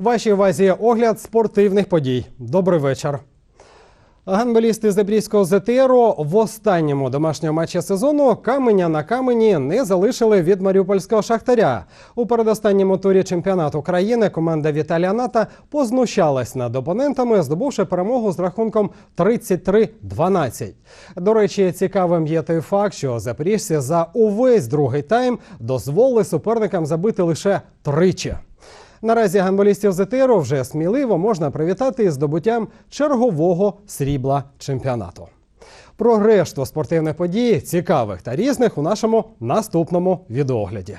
Вашій увазі огляд спортивних подій. Добрий вечір. Гандболісти Запорізького ЗТРу в останньому домашньому матчі сезону каменя на камені не залишили від маріупольського шахтаря. У передостанньому турі чемпіонату країни команда Віталія Ната познущалась над опонентами, здобувши перемогу з рахунком 33-12. До речі, цікавим є той факт, що запоріжці за увесь другий тайм дозволили суперникам забити лише тричі. Наразі гандболістів ЗТРу вже сміливо можна привітати із здобуттям чергового срібла чемпіонату. Про решту спортивних подій, цікавих та різних у нашому наступному відеогляді.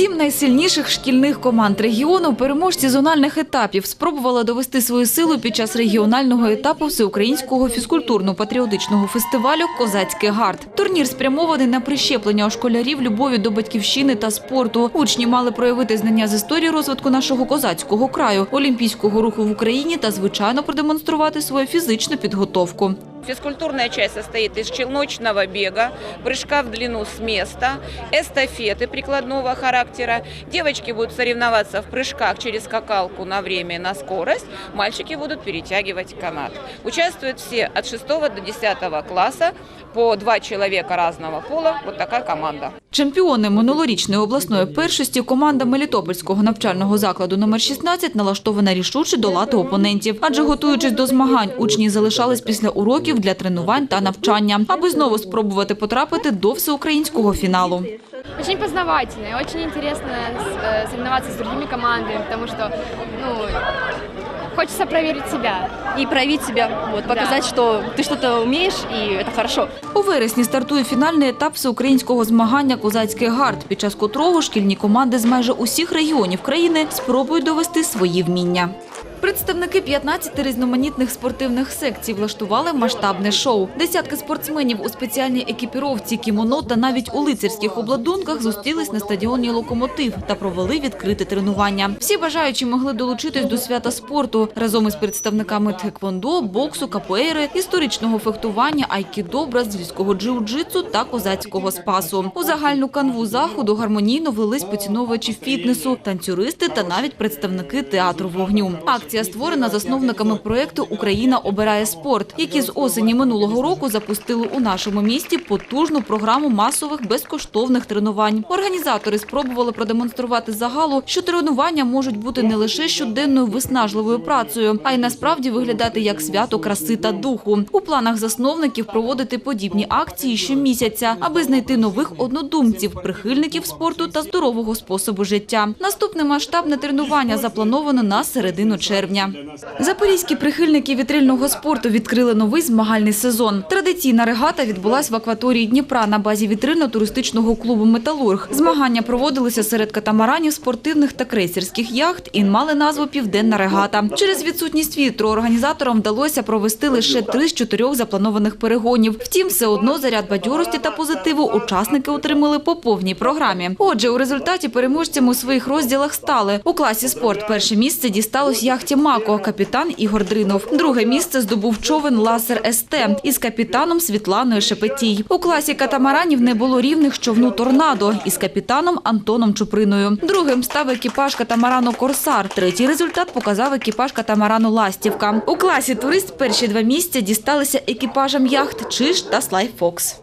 Сім найсильніших шкільних команд регіону, переможці зональних етапів, спробували довести свою силу під час регіонального етапу всеукраїнського фізкультурно-патріотичного фестивалю Козацький гард. Турнір спрямований на прищеплення у школярів любові до батьківщини та спорту. Учні мали проявити знання з історії розвитку нашого козацького краю, олімпійського руху в Україні та звичайно продемонструвати свою фізичну підготовку. Физкультурная часть состоит из челночного бега, прыжка в длину с места, эстафеты прикладного характера. Девочки будут соревноваться в прыжках через скакалку на время и на скорость. Мальчики будут перетягивать канат. Участвуют все от 6 до 10 класса, по два человека разного пола. Вот такая команда. Чемпіони минулорічної обласної першості команда Мелітопольського навчального закладу номер 16 налаштована рішуче долати опонентів. Адже готуючись до змагань, учні залишались після уроків для тренувань та навчання, аби знову спробувати потрапити до всеукраїнського фіналу. Очень познавательно, и очень интересно э, соревноваться с другими командами, потому что, ну, хочется проверить себя. и проявить себя, вот, показать, что ты что-то умеешь, и это хорошо. У вересні стартує фінальний етап всеукраїнського змагання «Козацький гард», під час котрого шкільні команди з майже усіх регіонів країни спробують довести свої вміння. Представники 15 різноманітних спортивних секцій влаштували масштабне шоу. Десятки спортсменів у спеціальній екіпіровці, кімоно та навіть у лицарських обладунках зустрілись на стадіоні «Локомотив» та провели відкрите тренування. Всі бажаючі могли долучитись до свята спорту разом із представниками тхеквондо, боксу, капоейри, історичного фехтування, айкідо, бразильського джиу-джитсу та козацького спасу. У загальну канву заходу гармонійно влились поціновувачі фітнесу, танцюристи та навіть представники театру вогню. Створена засновниками проєкту Україна обирає спорт, які з осені минулого року запустили у нашому місті потужну програму масових безкоштовних тренувань. Організатори спробували продемонструвати загалу, що тренування можуть бути не лише щоденною виснажливою працею, а й насправді виглядати як свято краси та духу. У планах засновників проводити подібні акції щомісяця, аби знайти нових однодумців, прихильників спорту та здорового способу життя. Наступне масштабне тренування заплановано на середину червня. Запорізькі прихильники вітрильного спорту відкрили новий змагальний сезон. Традиційна регата відбулась в акваторії Дніпра на базі вітрильно-туристичного клубу Металург. Змагання проводилися серед катамаранів, спортивних та крейсерських яхт і мали назву Південна регата. Через відсутність вітру організаторам вдалося провести лише три з чотирьох запланованих перегонів. Втім, все одно заряд бадьорості та позитиву учасники отримали по повній програмі. Отже, у результаті переможцями у своїх розділах стали у класі спорт. Перше місце дісталось яхті Мако, капітан Ігор Дринов. Друге місце здобув човен Ласер СТ із капітаном Світланою Шепетій. У класі катамаранів не було рівних човну Торнадо із капітаном Антоном Чуприною. Другим став екіпаж катамарану Корсар. Третій результат показав екіпаж катамарану Ластівка. У класі турист перші два місця дісталися екіпажам яхт Чиш та Слай Фокс.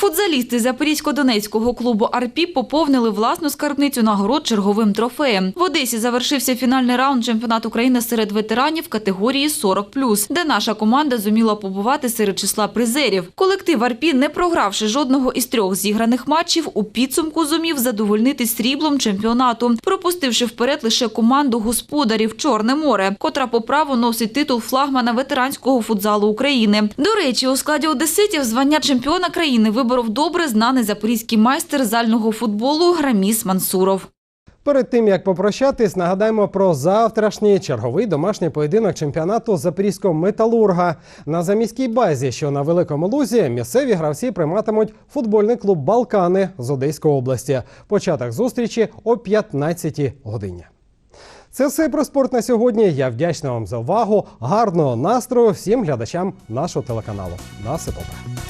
Футзалісти Запорізько-Донецького клубу «Арпі» поповнили власну скарбницю нагород черговим трофеєм. В Одесі завершився фінальний раунд чемпіонату України серед ветеранів категорії 40+, де наша команда зуміла побувати серед числа призерів. Колектив «Арпі», не програвши жодного із трьох зіграних матчів, у підсумку зумів задовольнити сріблом чемпіонату, пропустивши вперед лише команду господарів «Чорне море», котра по праву носить титул флагмана ветеранського футзалу України. До речі, у складі одеситів звання чемпіона країни виборов добре знаний запорізький майстер зального футболу Граміс Мансуров. Перед тим як попрощатись, нагадаємо про завтрашній черговий домашній поєдинок чемпіонату запорізького металурга. На заміській базі, що на великому лузі, місцеві гравці прийматимуть футбольний клуб Балкани з Одеської області. Початок зустрічі о 15 годині. Це все про спорт на сьогодні. Я вдячний вам за увагу. Гарного настрою всім глядачам нашого телеканалу. На все добре.